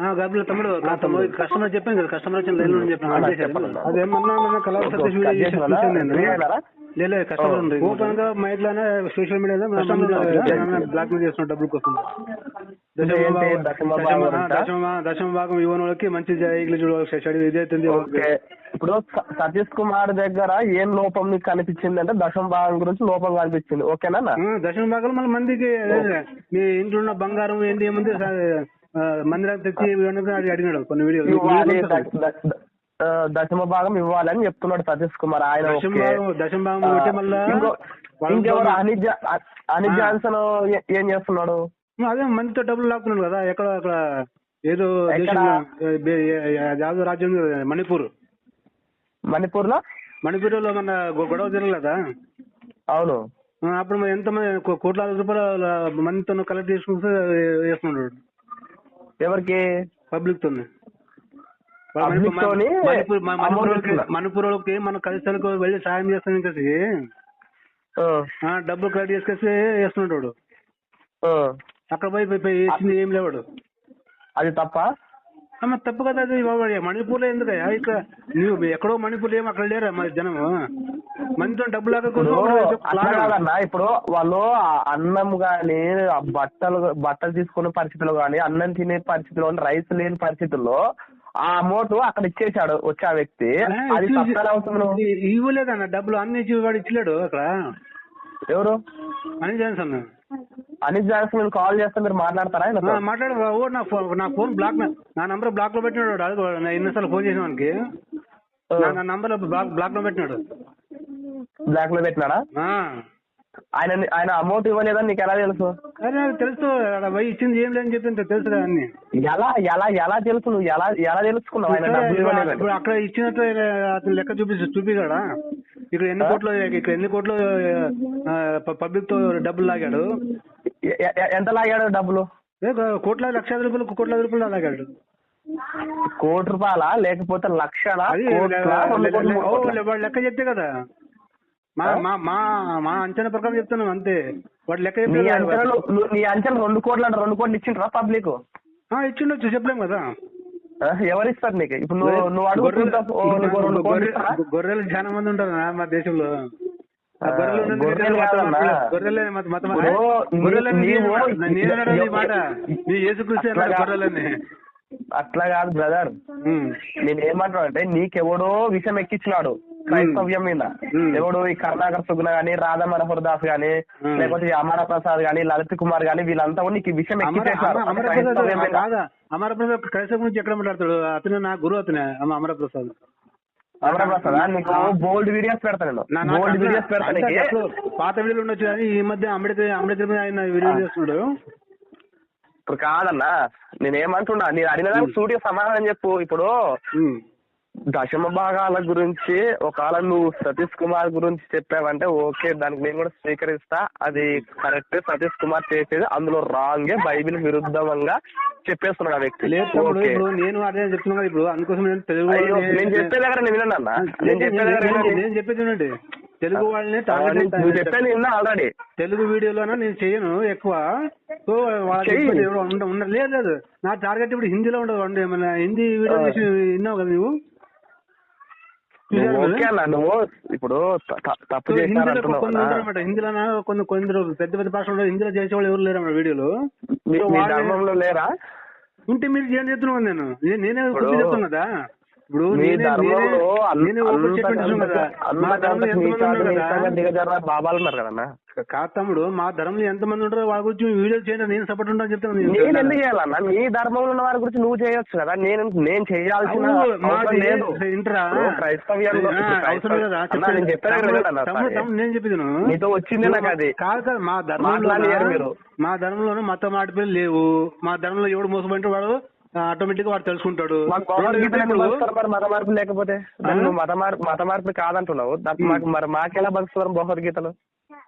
తమ్ముడు కస్టమర్ చెప్పాను కదా కస్టమర్ వచ్చిన లైన్లో చెప్పాను కలర్ సతీష్ వీడియో నేను? లేదు కస్టమర్ ఉంది. ఓ. ఓపెన్గా మైక్లోనే సోషల్ మీడియాలో కస్టమర్ ఓకే. బ్లాక్ మెయిల్ చేస్తున్న డబ్బుల కోసం? దశమ భాగం భాగం వాళ్ళకి మంచి ఇప్పుడు సతీష్ కుమార్ దగ్గర ఏం లోపం నీకు కనిపించింది అంటే దశమ భాగం గురించి లోపం కనిపించింది. ఓకేనా దశమ భాగంలో మళ్ళీ మందికి మీ ఇంట్లో ఉన్న బంగారం ఏంటి ఏముంది? మందిరానికి తెచ్చి అడిగినాడు కొన్ని వీడియోలు. దశమ భాగం ఇవ్వాలి అని చెప్తున్నాడు సతీష్ కుమార్. ఆయన దశమ. భాగం దశమ భాగం ఆ, కొట్టి మళ్ళా ఇంకో- వాళ్ళ ఇంకెవరు ఇంట్లో- అనిల్ జా- అ- అనిల్ ఆ. జాన్సన్ ఏ- చేస్తున్నాడు? అదే మందితో డబ్బులు లాక్కున్నాడు కదా ఎక్కడ అక్కడ ఏదో యాదవ్ రాజ్యం మణిపూర్ మణిపూర్. లో మణిపూర్లో మన గొ- గొడవ జరగలేదా అవును. అప్పుడు మరి ఎంత మంది కో- కోట్లాది రూపాయల మందితో కలెక్ట్ చేసుకుంటూ వేస్తున్నాడు ఎవరికి? పబ్లిక్ తోని Public తోని మన కలిసి వెళ్ళి సాయం చేస్తాను కలిసి డబ్బులు కలెక్ట్ చేసుకొచ్చి వేస్తున్నాడు వాడు. అక్కడ పోయి ఇచ్చింది ఏం లేవాడు. అది తప్ప? అమ్మ తప్పు కదా అది బాబు మణిపూర్లో ఎందుకయ్యా? ఇక్కడ నువ్వు ఎక్కడో మణిపూర్ ఏమో అక్కడ లేరా మరి జనము మందితో డబ్బులు కాదన్నా ఇప్పుడు వాళ్ళు అన్నం గాని బట్టలు బట్టలు తీసుకునే పరిస్థితుల్లో గాని అన్నం తినే పరిస్థితిలో రైస్ లేని పరిస్థితుల్లో ఆ అమౌంట్ అక్కడ ఇచ్చేసాడు వచ్చే ఆ వ్యక్తి. అది? ఇవ్వలేదన్న డబ్బులు అన్ని ఇచ్చి వాడు ఇచ్చలేడు అక్కడ. ఎవరు? అని జాన్సన్ అనిల్ జాన్సన్ మీరు కాల్ చేస్తే మీరు మాట్లాడతారా? మాట్లాడు ఓ నా ఫోన్ నా ఫోన్ బ్లాక్ నా నంబర్ బ్లాక్లో పెట్టినాడు. అది ఎన్నిసార్లు ఫోన్ చేసిన వానికి నా- నంబర్ బ్లాక్ బ్లాక్లో పెట్టినాడు బ్లాక్లో పెట్టినాడా. ఆయన ఆయన అమౌంట్ ఇవ్వలేదని నీకు ఎలా తెలుసు? అరే నాకు తెలుసు. ఆడ పోయి ఇచ్చింది ఏం లేదని చెప్పి తెలుసు కదా అన్ని. ఎలా ఎలా ఎలా తెలుసు నువ్వు? ఎలా ఎలా తెలుసుకున్నావు ఆయన డబ్బులు ఇప్పుడు ఇవ్వలేదని? అక్కడ ఇచ్చినట్టు అతను లెక్క చూపి చూపిగాడా ఇక్కడ ఎన్ని కోట్లు ఇక్కడ ఎన్ని కోట్లు పబ్లిక్తో డబ్బులు లాగాడు? ఎ- ఎ- ఎంత లాగాడు డబ్బులు? ఏ కోట్ల లక్షల రూపాయలు కోట్ల రూపాయలు లాగాడు. కోటి రూపాయల? లేకపోతే లక్షల? అది కోట్ల, రెండు కోట్లు, మూడు ఓ, కోట్ల? వాడు లెక్క చెప్తే కదా. మా మా మా మా అంచనా ప్రకారం చెప్తున్నాం అంతే. వాడు లెక్క నీ అంచనాలు నువ్వు- నీ అంచనా రెండు కోట్లు అంటే రెండు కోట్లు ఇచ్చిండ్రా పబ్లిక్? ఇచ్చిండొచ్చు చెప్పలేం కదా. ఎవరు ఇస్తారు నీకు? ఇప్పుడు నువ్వు నువ్వు అడుగుతుంటావు ఓ, నీకు రెండు కోట్లు గొర్రె- ఇస్తారా? గొర్రెలు చాలా మంది ఉంటారు నా- మా దేశంలో. ఆ ఆ, గొర్రెలు గొర్రెలు మత- కాదన్నా. గొర్రెలే మత- మత- ఇప్పుడు నీ- గొర్రెలని నీవు- నేను- నేను అనడం ఈ మాట? నీ యేసుక్రీస్తు అన్నాడు అట్లా గొర్రెలని. అట్లా కాదు బ్రదర్. ఉమ్. నేను ఏమంటున్నా అంటే నీకెవడో విషయం ఎక్కించినాడు. క్రైస్తవ్యం మీద. ఎవడు ఈ కరుణాకర్ సుగుణ గాని రాధా మనోహర్ దాస్ గాని. లేకపోతే అమర ప్రసాద్ గాని లలిత్ కుమార్ గాని వీళ్ళంతా నీకు ఈ విషయం ఎక్కించేసినారు అమర- అమరప్రసాద్ క్రైస్తవ గురించి ఎక్కడ మాట్లాడతాడు? అతను నా గురువు అతనే అమర ప్రసాద్? నీకు బోల్డ్ వీడియోస్ పెడతా నేను. నా- నాకు బోల్డ్ వీడియోస్ పెడతా అంతా నీకు. అసలు పాత వీడియోలు ఉండొచ్చు కానీ ఈ మధ్య అంబేద్కర్ అంబేద్కర్ మీద ఆయన వీడియో చేస్తున్నాడు. ఇప్పుడు కాదన్నా నేను ఏమంటున్నా నేను అడిగిన దానికి సూటిగా సమాధానం చెప్పు. ఇప్పుడు. దశమ భాగాల గురించి ఒకవేళ నువ్వు సతీష్ కుమార్ గురించి చెప్పావంటే ఓకే దానికి నేను కూడా స్వీకరిస్తా. అది కరెక్ట్. సతీష్ కుమార్ చేసేది అందులో రాంగే బైబిల్ విరుద్ధంగా చెప్పేస్తున్నాడు ఆ వ్యక్తి. నేను అదే చెప్తున్నా ఇప్పుడు. అందుకోసం నేను తెలుగు నేను చెప్పే దగ్గర నేను వినండి అన్న. నేను నేను- చెప్పే దగ్గర నేను- వినండి. నేను చెప్పేది తెలుగు వాళ్ళని టార్గెట్ ఆల్రెడీ తెలుగు వీడియోలోనే? నేను చేయను ఎక్కువ. సో వాళ్ళకి చెయ్యి. ఇబ్బంది ఎవరు ఉండ- ఉండ లేదు లేదు. నా టార్గెట్ ఇప్పుడు హిందీలో ఉండదు. హిందీ వీడియో విన్నావు కదా నువ్వు ఓకే కదా? అన్న నువ్వు ఇప్పుడు తప్పు కొన్ని కొందరు పెద్ద పెద్ద భాషలో హిందీలో చేసేవాళ్ళు ఎవరు లేరు అన్నమాట వీడియోలు ధర్మంలో లేరా? ఉంటే మీరు ఏం చెప్తున్నాను నేను? నేనే ఇప్పుడు కూర్చొని చెప్తాను కదా. ఇప్పుడు బాబాలు ఉన్నారు కదన్నా కాదు తమ్ముడు మా ధర్మంలో ఎంత మంది ఉంటారో వాళ్ళ గురించి వీడియోలు చేయండి నేను సపోర్ట్ ఉంటాను చెప్తాను నేను. ఎందుకు చేయాలన్నా? మీ ధర్మంలో ఉన్న వారి గురించి నువ్వు చేయొచ్చు కదా. నేను నేను చేయాల్సిన. నేను చెప్పేది. నీతో వచ్చిందే నాకు అది. కాదు కాదు మా ధర్మంలో. మా ధర్మంలో మత మాటపేరు లేవు. మా ధర్మంలో ఎవడు మోసపోయింటే వాడు ఆటోమేటిక్గా వాడు తెలుసుకుంటాడు. మరి మత మార్పు లేకపోతే నువ్వు మత మార్పు మత మార్పు కాదంటున్నావు. మాకు మరి మాకెలా బతుకుతారు భగవద్గీతలు?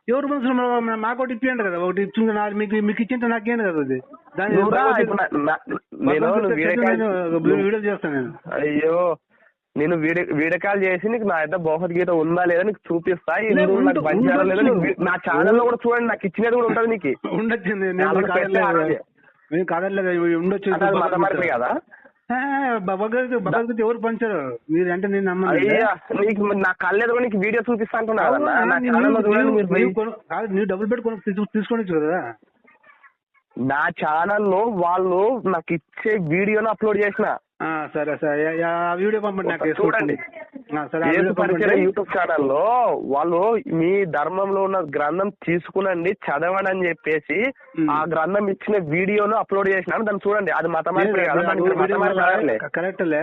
ఎవరు మనసులో మన- మాకు ఒకటి ఇప్పియండి కదా. ఒకటి ఇచ్చింది నాకు మీకు మీకు ఇచ్చింటే నాకేంటి కదా అది? దాని వీడియో చేస్తాను నేను. అయ్యో నేను వీడియో వీడియో కాల్ చేసి నీకు నా యొక్క భగవద్గీత ఉందా లేదా నీకు చూపిస్తా. నాకు నా ఛానల్లో కూడా చూడండి నాకు ఇచ్చినది కూడా ఉంటది నీకు. ఉండొచ్చు నేను నేను నేను పెట్టే కాదు. ఆరోగ్యం. ఏం కాదట్లేదు ఇవి ఉండొచ్చు మత మార్పిడి కదా భగవద్గీత భగవద్గీత ఎవరు పంచారు మీరు అంటే నేను నీకు నా నీకు వీడియో చూపిస్తా అంటున్నా కదా అవునా? నా నీవు- ఛానల్ చూడండి నీవు- మీరు పోయి. నీవు కొను- కాదు నీవు డబ్బులు పెట్టి కొను తీసు- తీసుకోవచ్చు కదా నా ఛానల్లో వాళ్ళు నాకు ఇచ్చే వీడియోను అప్లోడ్ చేసిన ఆ, సరే సరే ఆ- వీడియో పంపండి నాకు చూడండి. యూట్యూబ్ ఛానల్లో వాళ్ళు మీ ధర్మంలో ఉన్న గ్రంథం తీసుకునండి చదవండి అని చెప్పేసి. ఆ గ్రంథం ఇచ్చిన వీడియోను అప్లోడ్ చేసినాను. దాన్ని చూడండి. అది కాదులే. కరెక్ట్లే.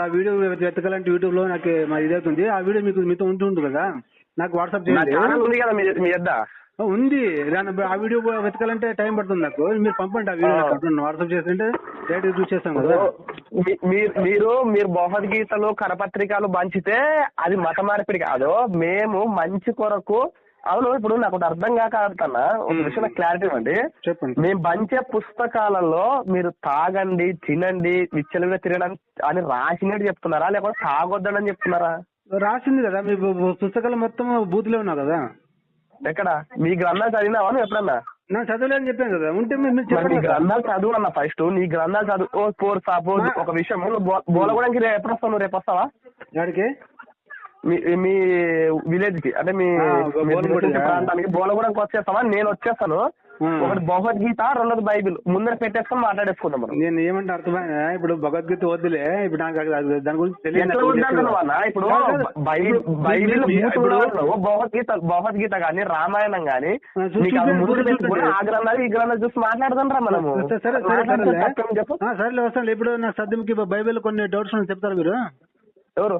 ఆ వీడియో వెతకాలంటే యూట్యూబ్లో నాకు మా ఇదవుతుంది ఆ వీడియో మీకు మీతో ఉంటుంది కదా? నాకు వాట్సాప్ చేయండి. ఉంది కదా మీ ఉంది. దాని ఆ వీడియో వెతకాలంటే టైం పడుతుంది నాకు. మీరు పంపండి ఆ వీడియో వాట్సాప్ చేస్తుంటే డైరెక్ట్ చూసి చేస్తాం కదా. మీరు మీరు భగవద్గీతలు కరపత్రికలు పంచితే అది మత మార్పిడి కాదు. మేము మంచి కొరకు అవును ఇప్పుడు నాకు అర్థం కాక అడుగుతున్నా ఒక. విషయం క్లారిటీ ఇవ్వండి. చెప్పండి. మేము పంచే పుస్తకాలలో మీరు తాగండి తినండి విచ్చలుగా తిరగడానికి అని రాసినట్టు చెప్తున్నారా? లేకపోతే తాగొద్దని చెప్తున్నారా? రాసింది కదా. మీ పుస్తకాలు మొత్తం బూతులే ఉన్నావు కదా. ఎక్కడ? మీ గ్రంథాలు చదివినావా నువ్వు ఎప్పుడన్నా? నాకు చదవలేదని చెప్పాను కదా. ఉంటే మీరు మీరు మరి నీ చెప్పండి కదా. గ్రంథాలు చదువు అన్న ఫస్ట్. నీ గ్రంథాలు చదువు. ఓ ఫోర్ సపోజ్ ఒక విషయం. నువ్వు బో- బోలగూడెంకి రేపు ఎప్పుడు వస్తావు నువ్వు? రేపు వస్తావా వాడికి మీ మీ విలేజ్కి అంటే మీ ఆ, మీ బోలగూడెం. నివసించే ప్రాంతానికి. బోలగూడెంకి వచ్చేస్తామా నేను వచ్చేస్తాను ఆ. ఒకటి భగవద్గీత రెండోది బైబిల్. ముందర పెట్టేసుకొని మాట్లాడేసుకుందాం మనం. నేను ఏమంటే అర్థమైనా ఇప్పుడు భగవద్గీత వద్దులే. ఇప్పుడు నాకు దాని గురించి తెలియదు నాకు. ఇప్పుడు బైబిల్ బైబిల్. భగవద్గీత భగవద్గీత గాని రామాయణం గాని ఆ, నీకు ముందు గ్రంథాలు ఈ గ్రంథాలు చూసి మాట్లాడదాం రా మనము. సరే సరే వస్తాను ఇప్పుడు నా సద్యంకి బైబిల్ కొన్ని డౌట్స్ చెప్తారు మీరు? ఎవరు?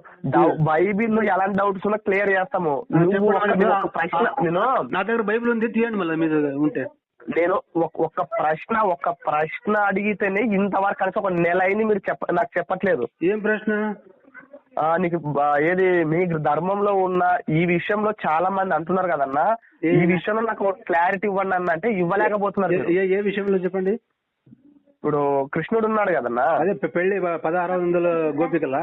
బైబిల్లో ఎలాంటి డౌట్స్ ఉన్నా క్లియర్ చేస్తాము. నా దగ్గర బైబిల్ ఉంది తీయండి మళ్ళీ మీరు ఉంటే. నేను ఒక- ఒక ప్రశ్న ఒక ప్రశ్న అడిగితేనే ఇంతవరకు కలిసి ఒక నెల అయింది మీరు చెప్ప నాకు చెప్పట్లేదు. ఏం ప్రశ్న? ఆ, నీకు ఏది మీ ధర్మంలో ఉన్న ఈ విషయంలో చాలా మంది అంటున్నారు కదన్నా. ఈ విషయంలో నాకు క్లారిటీ ఇవ్వండి అన్న అంటే ఇవ్వలేకపోతున్నారు ఏ విషయంలో చెప్పండి? ఇప్పుడు కృష్ణుడు ఉన్నాడు కదన్నా? అదే పెళ్ళి పదహారు వందల గోపికల.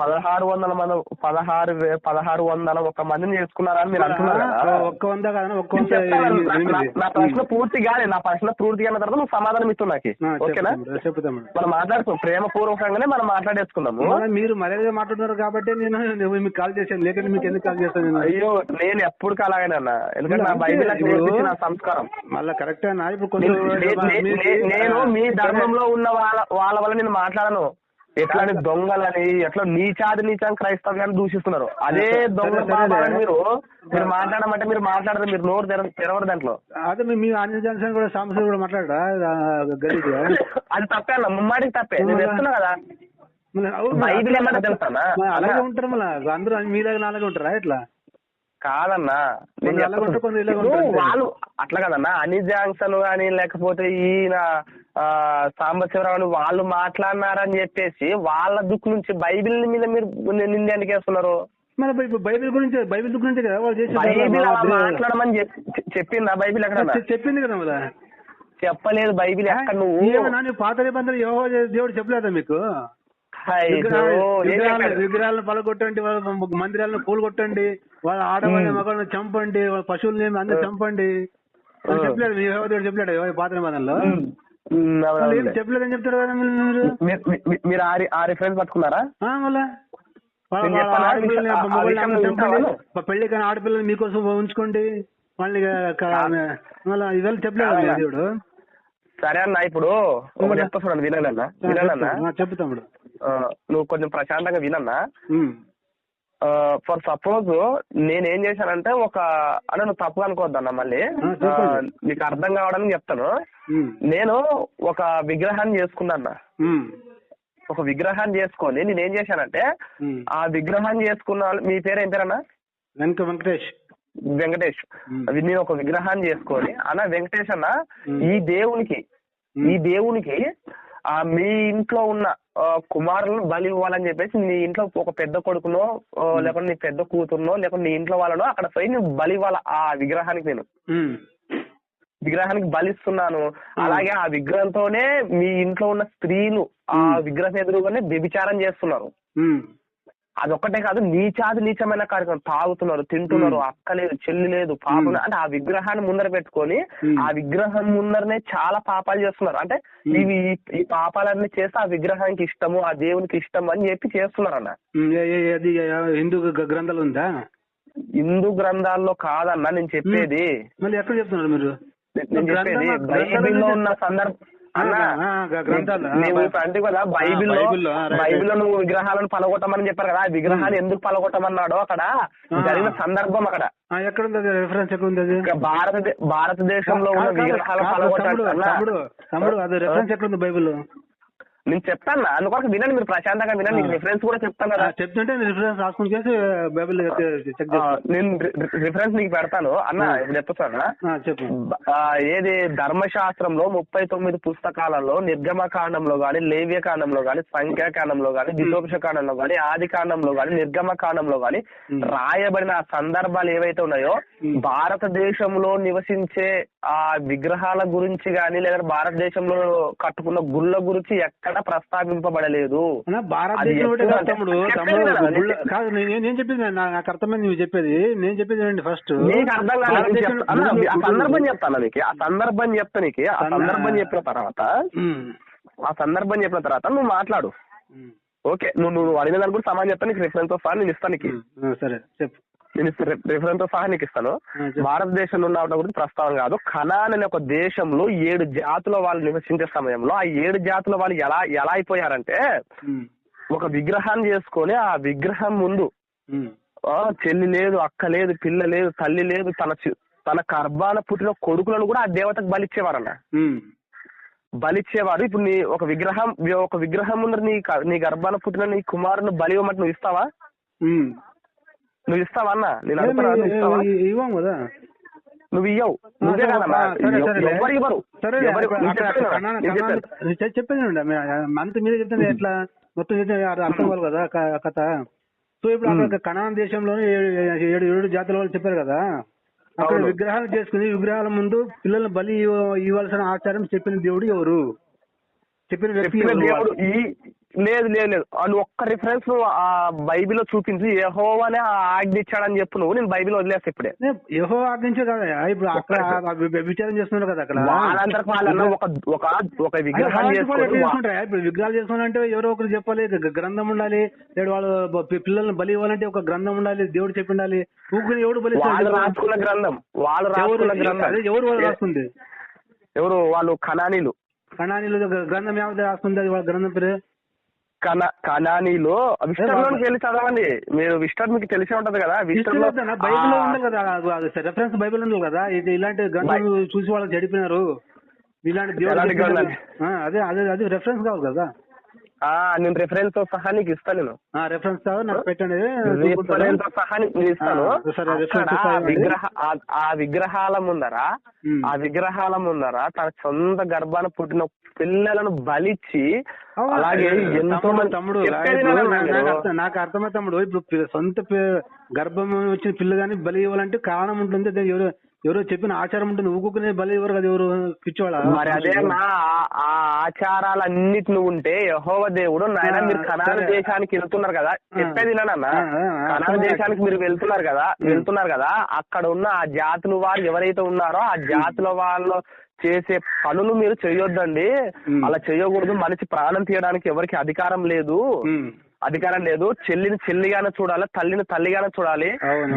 పదహారు వందల మంది పదహారు పదహారు వందల ఒక మందిని చేసుకున్నారని మీరు అంటున్నారు కదా? ఒక్క వంద ఒక్క నా- నా-. నా ప్రశ్న పూర్తి కాలే నా ప్రశ్న పూర్తి అయిన తర్వాత నువ్వు సమాధానం ఇస్తు నాకు. ఓకేనా? మనం మాట్లాడుకుందాం ప్రేమపూర్వకంగానే మనం మాట్లాడేసుకుందాము. మళ్ళా మీరు మర్యాదగా మాట్లాడుతున్నారు కాబట్టి నేను మీకు కాల్ చేశాను లేకపోతే మీకు ఎందుకు కాల్ చేస్తాను అయ్యో నేను ఎప్పుడు అలాగనే అన్న ఎందుకంటే నా బైబిల్ నేర్పించిన సంస్కారం. మళ్ళా కరెక్ట్ అన్నా ఇప్పుడు కొంచెం నేను- నే- నే- ధర్మంలో ఉన్న వాళ్ళ వాళ్ళ వల్ల నేను మాట్లాడను. ఎట్లా అని దొంగలని ఎట్లా నీచాది నీచం క్రైస్తవ్యాన్ని దూషిస్తున్నారు. అదే దొంగ. మీరు మీరు మాట్లాడమంటే మీరు మాట్లాడరు మీరు నోరు తెర తెరవరు దాంట్లో. అదే మీ- మీ ఆంజనేయ జనసేన కూడా సాంబశివుడు కూడా మాట్లాడా అది తప్పే అన్న ముమ్మాడికి తప్పే. నేను చెప్తున్నా కదా? మరి అలాగే అలా. ఉంటారు మళ్ళీ. అందరూ మీలాగా నాలాగే ఉంటారా? ఇట్లా కాదన్నా. వాళ్ళు అట్లా కదన్నా అని జాంక్సన్ కానీ లేకపోతే ఈయన సాంబశివరావు వాళ్ళు మాట్లాడినారని చెప్పేసి వాళ్ళ దుక్కు నుంచి బైబిల్ మీద మీరు నింద ఎందుకు వేస్తున్నారు? మరి బైబిల్ గురించి బైబిల్ గురించి కదా వాళ్ళు చేసే బైబిల్ అలా దేవుడు. మాట్లాడమని చెప్- చెప్పిందా బైబిల్ ఎక్కడ చెప్పింది కదా మళ్ళా? చెప్పలేదు బైబిల్ ఎక్కడ నువ్వు? పాత నిబంధనలు యెహోవా దేవుడు చెప్పలేదా మీకు? విగ్రహాలను పలగొట్టండి వాళ్ళ మందిరాలను కూలగొట్టండి వాళ్ళ ఆడవాళ్ళని మ్. మగవాళ్ళని చంపండి వాళ్ళ పశువుల్ని అందరూ చంపండి. అని. చెప్పలేదు మీ దేవుడు చెప్పలేడు యెహోవా పాత నిబంధనలో ఉమ్, ఉమ్, అవును, వాళ్ళు ఏం అవునులే. చెప్పలేదని చెప్తారు కదా మీరు? ఆ రిఫరెన్స్ పట్టుకున్నారా? మళ్ళా? పెళ్ళి కానీ ఆడపిల్లల్ని మీకోసం ఉంచుకోండి. వాళ్ళని మళ్ళా ఇవాళ చెప్పలేదు దేవుడు. సరే అన్న ఇప్పుడు ఒకటి చెప్తా చూడండి చెప్పు తమ్ముడు. ఆ, నువ్వు కొంచెం ప్రశాంతంగా వినన్నా. ఫర్ సపోజ్ నేను ఏం చేశానంటే ఒక అంటే నువ్వు తప్పుగా అనుకోవద్దన్న మళ్ళీ. నీకు అర్థం కావడానికి చెప్తాను. నేను ఒక విగ్రహాన్ని చేసుకున్నా. ఒక విగ్రహాన్ని చేసుకొని నేను ఏం చేశానంటే. ఆ విగ్రహాన్ని చేసుకున్న మీ పేరు ఏం పేరన్నా వెనక వెంకటేష్. వెంకటేష్. అవి నేను ఒక విగ్రహాన్ని చేసుకొని అన్న వెంకటేష్ అన్న. ఈ దేవునికి. ఈ దేవునికి ఆ మీ ఇంట్లో ఉన్న కుమారులను బలి ఇవ్వాలని చెప్పేసి నీ ఇంట్లో ఒక పెద్ద కొడుకునో లేకుంటే నీ పెద్ద కూతురునో లేకుంటే నీ ఇంట్లో వాళ్ళనో అక్కడ పోయి నువ్వు బలి ఇవ్వాలి ఆ విగ్రహానికి నేను. విగ్రహానికి బలిస్తున్నాను అలాగే ఆ విగ్రహంతోనే మీ ఇంట్లో ఉన్న స్త్రీలు ఆ. విగ్రహం ఎదురుగానే వ్యభిచారం చేస్తున్నారు. అదొక్కటే కాదు నీచాది నీచమైన కార్యక్రమం. తాగుతున్నారు తింటున్నారు అక్క లేదు చెల్లి లేదు పాపం. అంటే ఆ విగ్రహాన్ని ముందర పెట్టుకొని. ఆ విగ్రహం ముందరనే చాలా పాపాలు చేస్తున్నారు. అంటే ఇవి ఈ పాపాలన్నీ చేస్తే ఆ విగ్రహానికి ఇష్టము ఆ దేవునికి ఇష్టం అని చెప్పి చేస్తున్నారు అన్న అది హిందూ గ్రంథాలు ఉందా? హిందూ గ్రంథాల్లో కాదన్న నేను చెప్పేది. మళ్ళీ ఎక్కడ చెప్తున్నారు మీరు? నేను చెప్పేది బైబిల్లో ఉన్న సందర్భం అంటే కదా రైట్, బైబిల్లో నువ్వు విగ్రహాలను పలగొట్టమని చెప్పారు కదా ఆ విగ్రహాలు ఎందుకు పలగొట్టమన్నాడో అక్కడ. జరిగిన సందర్భం అక్కడ. ఎక్కడ ఉంది రెఫరెన్స్ ఎక్కడ ఉంది అది భారత భారతదేశంలో ఉన్న కాదు, కాదు, విగ్రహాలు కాదు, తమ్ముడు పలగొట్టాలి తమ్ముడు తమ్ముడు అది రెఫరెన్స్ ఎక్కడ ఉంది బైబిల్ నేను చెప్తాను అందుకోసం వినండి మీరు ప్రశాంతంగా వినండి. రిఫరెన్స్ కూడా చెప్తాను కదా. చెప్తుంటే రిఫరెన్స్ రాసుకుని చేసి బైబిల్ నేను రిఫరెన్స్ నీకు పెడతాను. అన్న ఇప్పుడు చెప్తాను చెప్పు. ఏది ధర్మశాస్త్రంలో ముప్పై తొమ్మిది పుస్తకాలలో నిర్గమ కాండంలో గాని లేవ్య కాండంలో గాని సంఖ్యా కాండంలో గాని ద్వితోపష కాండంలో గాని ఆది కాండంలో గాని నిర్గమ కాండంలో గాని. రాయబడిన ఆ సందర్భాలు ఏవైతే ఉన్నాయో. భారతదేశంలో నివసించే ఆ విగ్రహాల గురించి గాని లేదా భారతదేశంలో కట్టుకున్న గుళ్ళ గురించి ఎక్కడ ప్రస్తావింపబడలేదు. కాదు నేను చెప్పేది నాకు అర్థమైంది నువ్వు చెప్పేది. నేను చెప్పేది ఫస్ట్ నీకు అర్థం ఆ సందర్భం చెప్తాను నీకు? ఆ సందర్భం చెప్తా నీకు. ఆ సంద- సందర్భం చెప్పిన తర్వాత ఆ సందర్భం చెప్పిన తర్వాత నువ్వు మాట్లాడు. ఓకే నువ్వు నువ్వు అడిగిన దానికి కూడా సమాధానం చెప్తా నీకు రిఫరెన్స్ సహా నేను ఇస్తాను నీకు. సరే చెప్పు. నేను రిఫరెన్స్తో సహా నీకు ఇస్తాను. భారతదేశంలో ఉన్న గురించి ప్రస్తావన కాదు. ఖనాన్ అనే ఒక దేశంలో ఏడు జాతుల వాళ్ళు నివసించే సమయంలో ఆ ఏడు జాతుల వాళ్ళు ఎలా ఎలా అయిపోయారంటే ఒక విగ్రహాన్ని చేసుకొని ఆ విగ్రహం ముందు చెల్లి లేదు అక్క లేదు పిల్ల లేదు తల్లి లేదు తన తన గర్భాన పుట్టిన కొడుకులను కూడా ఆ దేవతకు బలిచ్చేవారన్న. బలిచ్చేవారు. ఇప్పుడు నీ ఒక విగ్రహం ఒక విగ్రహం ముందర నీ నీ గర్భాన పుట్టిన నీ కుమారుని బలి ఇవ్వమంటే నువ్వు ఇస్తావా. నువ్వు ఇస్తావా అన్న? నేను ఏ, అడుగుతున్నా నువ్వు ఇస్తావా? ఇ- ఇవ్వం కదా. నువ్వు కదన్నా. ఎవరు ఇవ్వరు. చెప్పేది మంత్ మీద చెప్తే ఎట్లా మొత్తం అర్థం కాదు కదా కథ. సో ఇప్పుడు అక్కడ కనాన్ దేశంలోనే ఏడు ఏడు జాతుల వాళ్ళు చెప్పారు కదా. అక్కడ. విగ్రహాలు చేసుకుని విగ్రహాల ముందు పిల్లల్ని బలి ఇవ్వ- ఇవ్వాల్సిన ఆచారం చెప్పిన దేవుడు ఎవరు? చెప్పిన వ్యక్తి లేదు లేదు లేదు. నువ్వు ఒక్క రిఫరెన్స్ నువ్వు ఆ బైబిల్లో చూపించి. యెహోవానే ఆజ్ఞ ఇచ్చాడని చెప్పు నువ్వు. నేను బైబిల్ వదిలేస్తా ఇప్పుడే. ఏ, యెహోవా ఆజ్ఞించే కదా. ఇప్పుడు అక్కడ విచారం చేస్తున్నారు కదా అక్కడ. వాళ్ళన్న ఒక ఒక ఒక విగ్రహం వాళ్ళు చేసుకుంటారా? ఇప్పుడు విగ్రహాలు చేసుకోవాలంటే ఎవరో ఒకరు చెప్పాలి. గ్రంథం ఉండాలి. లేడు వాళ్ళు పిల్లల్ని బలి ఇవ్వాలంటే ఒక గ్రంథం ఉండాలి. దేవుడు చెప్పి ఉండాలి. ఊరికి ఎవడు బలి వాళ్ళు? రాసుకున్న గ్రంథం. వాళ్ళు రాసుకున్న గ్రంథం. ఎవరు వాళ్ళు రాసుకుంది? ఎవరు? వాళ్ళు కనానీలు. కణానిలో గ్రంథం ఏమైతే రాసుకుంది. అది వాళ్ళ గ్రంథం పేరు? కన కనానీలు విస్టర్లోకి వెళ్ళి చదవండి. మీరు విస్టర్ మీకు తెలిసే ఉంటది కదా విస్టర్లో బైబిల్లో ఉండాలి కదా రెఫరెన్స్ బైబిల్ ఉండాలి కదా ఇది ఇలాంటి గ్రంథం చూసి వాళ్ళు చెడిపినారు ఇలాంటి అదే అదే అది రెఫరెన్స్ కావాలి కదా. నేను రిఫరెన్స్తో సహా నీకు ఇస్తాను నేను ఆ రెఫరెన్స్ కావాలి నాకు పెట్టండి రిఫరెన్స్తో సహా నీకు ఇస్తాను. విగ్రహ ఆ- విగ్రహాల ముందర. ఆ విగ్రహాల ముందర తన సొంత గర్భాన పుట్టిన పిల్లలను బలిచ్చి. అలాగే ఎంతో మంది తమ్ముడు నాకు- అర్థమై తమ్ముడు ఇప్పుడు సొంత గర్భం వచ్చిన పిల్ల కానీ బలి ఇవ్వాలంటే కారణం ఉంటుంది ఎవరో ఎవరో చెప్పిన ఆచారం ఉంటుంది ఊకునే బలి ఇవ్వరు కదా ఎవరు పిచ్చోళ్ళ మరి అదే నా ఆ- ఆ ఆచారాలన్నిటి నువ్వు ఉంటే యహోవ దేవుడు నాయన మీరు కనాన సరే. దేశానికి వెళ్తున్నారు కదా. చెప్పేది ఆ, కనాన. దేశానికి మీరు వెళ్తున్నారు కదా వెళ్తున్నారు కదా అక్కడ ఉన్న ఆ జాతుల వారు ఎవరైతే ఉన్నారో ఆ జాతుల వాళ్ళు చేసే పనులు మీరు చేయొద్దండి. అలా చేయకూడదు మనిషి ప్రాణం తీయడానికి ఎవరికి అధికారం లేదు. అధికారం లేదు చెల్లిని చెల్లిగానే చూడాలి తల్లిని తల్లిగానే చూడాలి.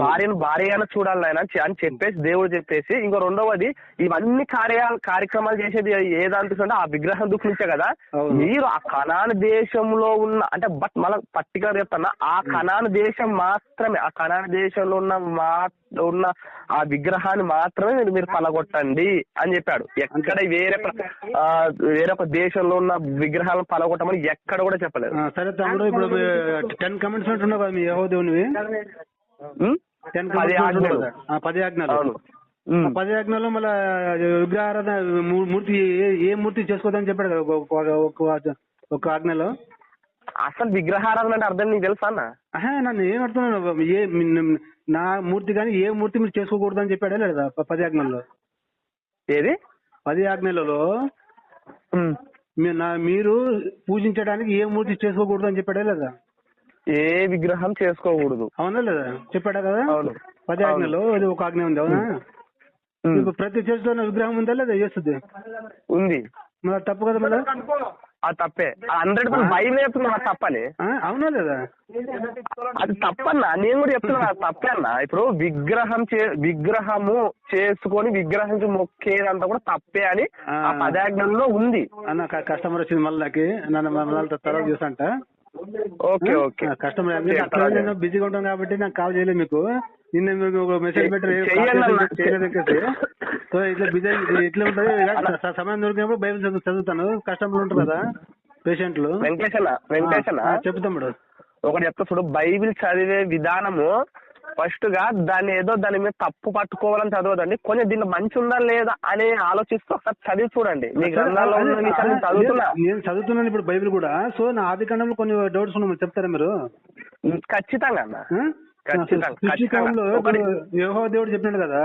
భార్యను భార్యగానే చూడాలి నాయన అని చెప్పేసి దేవుడు చెప్పేసి ఇంకో రెండవది ఇవన్నీ కార్య కార్యక్రమాలు చేసేది ఏ దాంట్లో అంటే ఆ విగ్రహం నుంచే కదా. మీరు ఆ కనాన్ దేశంలో ఉన్న అంటే బట్ మళ్ళీ పర్టికులర్ చెప్తున్నా ఆ కనాన్ దేశం మాత్రమే ఆ కనాన్ దేశంలో ఉన్న మా ఉన్న ఆ విగ్రహాన్ని మాత్రమే మీరు మీరు పలగొట్టండి అని చెప్పాడు. ఎక్కడ వేరే వేరే ఒక దేశంలో ఉన్న విగ్రహాలను పలగొట్టమని ఎక్కడ కూడా చెప్పలేదు. సరే తమ్ముడు ఇప్పుడు టెన్ కమెంట్స్ ఉంటున్నావు కదా మీ యహో దేవునివి? టెన్ పది ఆజ్ఞలు. పది ఆజ్ఞలు. మళ్ళీ విగ్రహారాధన మూర్తి ఏ- మూర్తి చేసుకోవద్దని చెప్పాడు కదా ఒక- ఆజ్ఞలో? అసలు విగ్రహారాధన అంటే అర్థం నీకు తెలుసా అన్న? నన్ను ఏం అడుగుతున్నాను ఏ నా మూర్తి కానీ ఏ మూర్తి మీరు చేసుకోకూడదు అని చెప్పాడా లేదా పది ఆజ్ఞల్లో? ఏది? పది ఆజ్ఞలలో మీరు పూజించడానికి ఏ మూర్తి చేసుకోకూడదు అని చెప్పాడా లేదా? ఏ విగ్రహం చేసుకోకూడదు. అవునా లేదా? చెప్పాడా కదా? పది ఆజ్ఞలో ఇది ఒక ఆజ్ఞ ఉంది అవునా? ప్రతి చర్చిలో విగ్రహం ఉందా లేదా చేస్తుంది? ఉంది. మరి అది తప్పు కదా మళ్ళీ? అది తప్పే. హండ్రెడ్ పర్సెంట్ బైబిల్ చెప్తున్నా తప్పని. అవునా లేదా? అది తప్పన్నా. నేను కూడా చెప్తున్నా అది తప్పే అన్న. ఇప్పుడు విగ్రహం చే విగ్రహము చేసుకొని విగ్రహానికి మొక్కేదంతా కూడా తప్పే అని ఆ. పదాజ్ఞంలో ఉంది. అన్న కస్టమర్ వచ్చింది మళ్ళీ నాకు. నన్ను మళ్ళీ తర్వాత చూసంట ఓకే ఓకే. కస్టమర్ బిజీగా ఉంటాం కాబట్టి నాకు కాల్ చేయలేదు మీకు. నిన్న మీకు ఒక మెసేజ్ పెట్టారు. సో ఇట్లా బిజీ ఇట్లా ఉంటుంది? స- సమయం దొరికినప్పుడు బైబిల్ చదువు- చదువుతాను. కస్టమర్లు ఉంటారు కదా పేషెంట్లు. చెప్పు తమ్ముడు. ఒకటి చెప్తా చూడు బైబిల్ చదివే విధానము ఫస్ట్గా దాన్ని ఏదో దాని మీద తప్పు పట్టుకోవాలని చదవదండి. కొంచెం దీనిలో మంచి ఉందా లేదా అని ఆలోచిస్తూ ఒకసారి చదివి చూడండి. మీ గ్రంథాల్లో నేను అదే, చదువుతున్నా. నేను చదువుతున్నాను ఇప్పుడు బైబిల్ కూడా. సో నా ఆది కొన్ని డౌట్స్ ఉన్నాయి చెప్తారా మీరు? ఖచ్చితంగా అన్న. సృష్టికాలంలో యెహోవా దేవుడు చెప్పినాడు కదా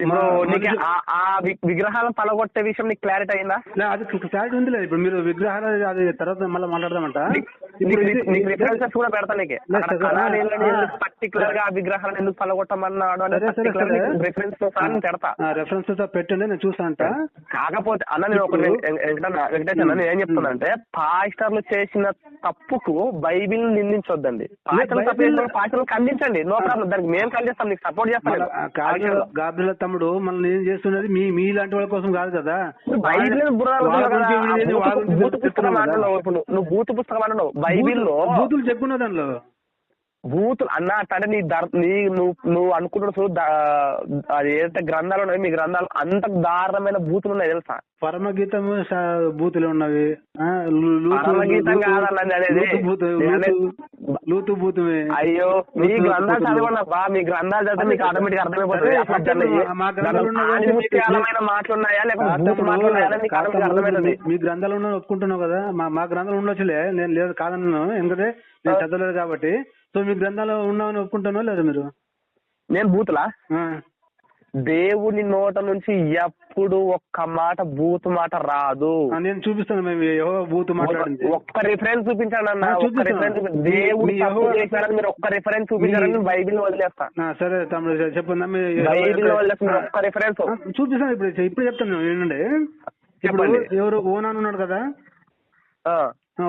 ఇప్పుడు నీకు ఆ- ఆ వి- విగ్రహాలను పలగొట్టే విషయం నీకు క్లారిటీ అయిందా? లే, అది క్లారిటీ ఉంది లేదు ఇప్పుడు మీరు విగ్రహాలు అది తర్వాత మళ్ళీ మాట్లాడదామంట. ఇప్పుడు నీకు- ఇది- నీకు రిఫరెన్సెస్ కూడా పెడతా నీకు. లేదు సార్, ఆ, పర్టికులర్గా ఆ విగ్రహాలను ఎందుకు పలగొట్టమన్నాడు అనే సరే, సరే, పర్టికులర్ సరే. రిఫరెన్స్తో సహా నేను పెడతా. రెఫరెన్స్తో పెట్టండి నేను చూస్తానంట. కాకపోతే అన్న నేను ఒక ఇప్పుడు- వెంకటన్న వెంకటేష్ అన్న నేను ఏం చెప్తున్నానంటే పాస్టర్లు చేసిన తప్పుకు బైబిల్ నిందించొద్దండి. పాస్టర్లు తప్పు బైబిల్- చేసిన పాస్టర్లు ఖండించండి. No problem. దానికి మేము ఖండిస్తాం నీకు సపోర్ట్ చేస్తాం. నేను. ఆ విషయంలో. గాబ్రిల తమ్ముడు మనం ఏం చేస్తున్నది? మీ మీ లాంటి వాళ్ళ కోసం కాదు కదా. బైబిల్ బూతు పుస్తకం. అంటున్నావు నువ్వు. బూతు పుస్తకం అంటున్నావు. బైబిల్లో బూతులు చెప్పుకున్న దానిలో బూతులు అన్న అంటే నీ దర్ నీ నువ్వు నువ్వు అనుకుంటున్న చూడు దా- అది ఏదైతే గ్రంథాలు ఉన్నాయి మీ గ్రంథాలు అంత దారుణమైన బూతులు ఉన్నాయి తెలుసా? పరమగీతము స- బూతులు ఉన్నవి. పరమగీతం లూతు- కాదన్న నేను అనేది. లూతు బూతుమే అయ్యో మీ గ్రంథాలు బూతులు. చదవండి అబ్బా మీ గ్రంథాలు చదివితే మీకు ఆటోమేటిక్ అర్థమైపోతుంది. అదే, అసలు దాంట్లో ఏ- మా గ్రంథాలు దాంట్లో ఉన్నాయి కాబట్టి ఆనిముత్యాలమైన మాటలు ఉన్నాయా లేకపోతే మీ- గ్రంథాలు ఒప్పుకుంటున్నావు కదా. మా మా గ్రంథాలు ఉండొచ్చులే. నేను లేదు కాదన్నాను. ఎందుకంటే నేను చదవలేదు కాబట్టి. సో మీ గ్రంథాలు ఉన్నామని ఒప్పుకుంటున్నావు లేదా మీరు? నేను బూతులా. దేవుని నోట నుంచి ఎప్పుడు ఒక్క మాట బూతు మాట రాదు. నేను చూపిస్తాను మేము యెహోవా బూతు మాట్లాడింది ఒక్క రిఫరెన్స్ చూపించండి అన్న ఒక్క. రిఫరెన్స్ దేవుడు చేశారని మీరు ఒక్క రిఫరెన్స్ చూపించారని నేను బైబిల్ వదిలేస్తా. సరే తమ్ముడు చెప్పండి బైబిల్ ఒక్క రిఫరెన్స్ చూపిస్తాను ఇప్పుడు ఇప్పుడు చెప్తాను ఏంటంటే ఇప్పుడు. ఎవరు ఓనాన్ ఉన్నాడు కదా?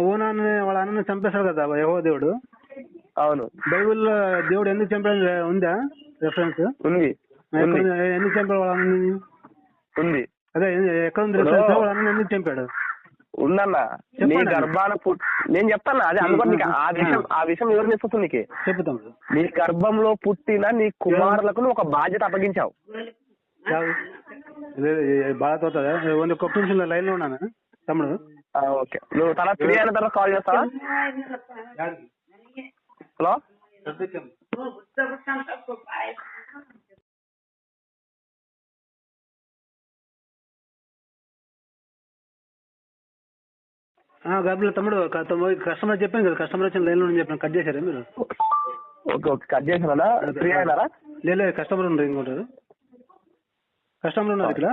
ఓనాన్ వాళ్ళ అన్నని చంపేశాడు కదా యహో దేవుడు. అవును. బైబిల్లో దేవుడు ఎందుకు చంపాడు ఉందా? రెఫరెన్స్ ఉంది. ఎందుకు చంపాడు ఉంది. అదే ఎక్కడ ఉంది? రెఫరెన్స్ ఎందుకు చంపాడు? ఉందన్న. నీ. గర్భాన నేను చెప్తాను అది అందుకని నీకు. ఆ విషయం ఆ విషయం ఎవరు చెప్తుంది నీకు? తమ్ముడు. నీ గర్భంలో పుట్టిన నీ కుమారులకు నువ్వు ఒక బాధ్యత అప్పగించావు. ఒక్క నిమిషం లైన్లో ఉన్నాను? తమ్ముడు. ఆ, ఓకే. నువ్వు తల ఫ్రీ అయిన తర్వాత కాల్ చేస్తావా? హలో? గర్భిలో తమ్ముడు కస్టమర్ చెప్పాను కదా కస్టమర్ వచ్చిన లైన్లో చెప్పాను కట్ చేశారా మీరు? ఓకే ఓకే కట్ చేసినా ఫ్రీ అయినారా? లేదు కస్టమర్ ఉన్నారు ఇంకోటి. కస్టమర్ ఉన్నారు ఇక్కడ.